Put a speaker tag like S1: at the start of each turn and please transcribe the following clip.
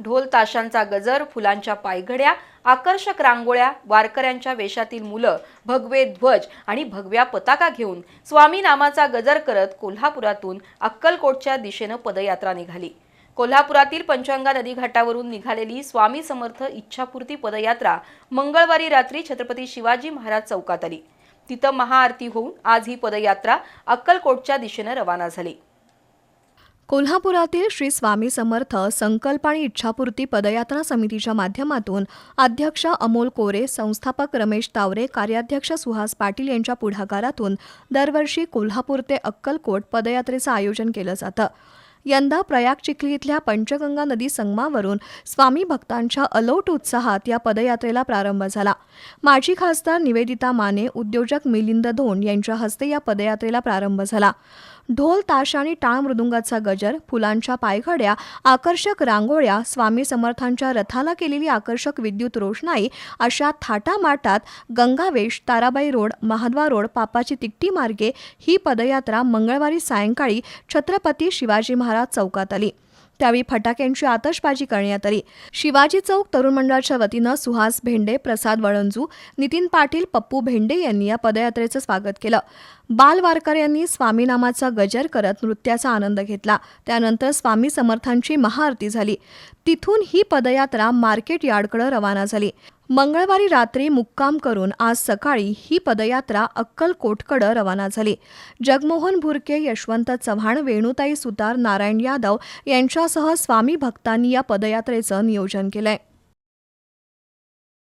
S1: ढोल ताशांचा गजर फुलांच्या पायघड्या आकर्षक रांगोळ्या वारकऱ्यांच्या वेशातील मुलं भगवे ध्वज आणि भगव्या पताका घेऊन स्वामी नामाचा गजर करत कोल्हापुरातून अक्कलकोटच्या दिशेनं पदयात्रा निघाली. कोल्हापुरातील पंचगंगा नदी घाटावरून निघालेली स्वामी समर्थ इच्छापूर्ती पदयात्रा मंगळवारी रात्री छत्रपती शिवाजी महाराज चौकात आली. तिथं महाआरती होऊन आज ही पदयात्रा अक्कलकोटच्या दिशेनं रवाना झाली.
S2: कोल्हापुरातील श्री स्वामी समर्थ संकल्प आणि इच्छापूर्ती पदयात्रा समितीच्या माध्यमातून अध्यक्ष अमोल कोरे संस्थापक रमेश तावरे कार्याध्यक्ष सुहास पाटील यांच्या पुढाकारातून दरवर्षी कोल्हापूर ते अक्कलकोट पदयात्रेचं आयोजन केलं जातं. यंदा प्रयाग चिखली इथल्या पंचगंगा नदी संगमावरून स्वामी भक्तांच्या अलोट उत्साहात या पदयात्रेला प्रारंभ झाला. माजी खासदार निवेदिता माने उद्योजक मिलिंद धोन यांच्या हस्ते या पदयात्रेला प्रारंभ झाला. ढोल ताश आणि टाळ मृदुंगाचा गजर फुलांच्या पायघड्या आकर्षक रांगोळ्या स्वामी समर्थांच्या रथाला केलेली आकर्षक विद्युत रोषणाई अशा थाटामाटात गंगावेश ताराबाई रोड महाद्वा रोड पापाची तिकटी मार्गे ही पदयात्रा मंगळवारी सायंकाळी छत्रपती शिवाजी महाराज चौकात आली. त्यावेळी फटाक्यांची आतषबाजी करण्यात आली. शिवाजी चौक तरुण मंडळाच्या वतीनं सुहास भेंडे प्रसाद वळंजू नितीन पाटील पप्पू भेंडे यांनी या पदयात्रेचं स्वागत केलं. बाल वारकर यांनी स्वामीनामाचा गजर करत नृत्याचा आनंद घेतला. त्यानंतर स्वामी समर्थांची महाआरती झाली. तिथून ही पदयात्रा मार्केट यार्डकडे रवाना झाली. मंगळवारी रात्री मुक्काम करून आज सकाळी ही पदयात्रा अक्कलकोटकडं रवाना झाली. जगमोहन भुरके यशवंत चव्हाण वेणुताई सुतार नारायण यादव यांच्यासह स्वामी भक्तांनी या पदयात्रेचं नियोजन केलंय.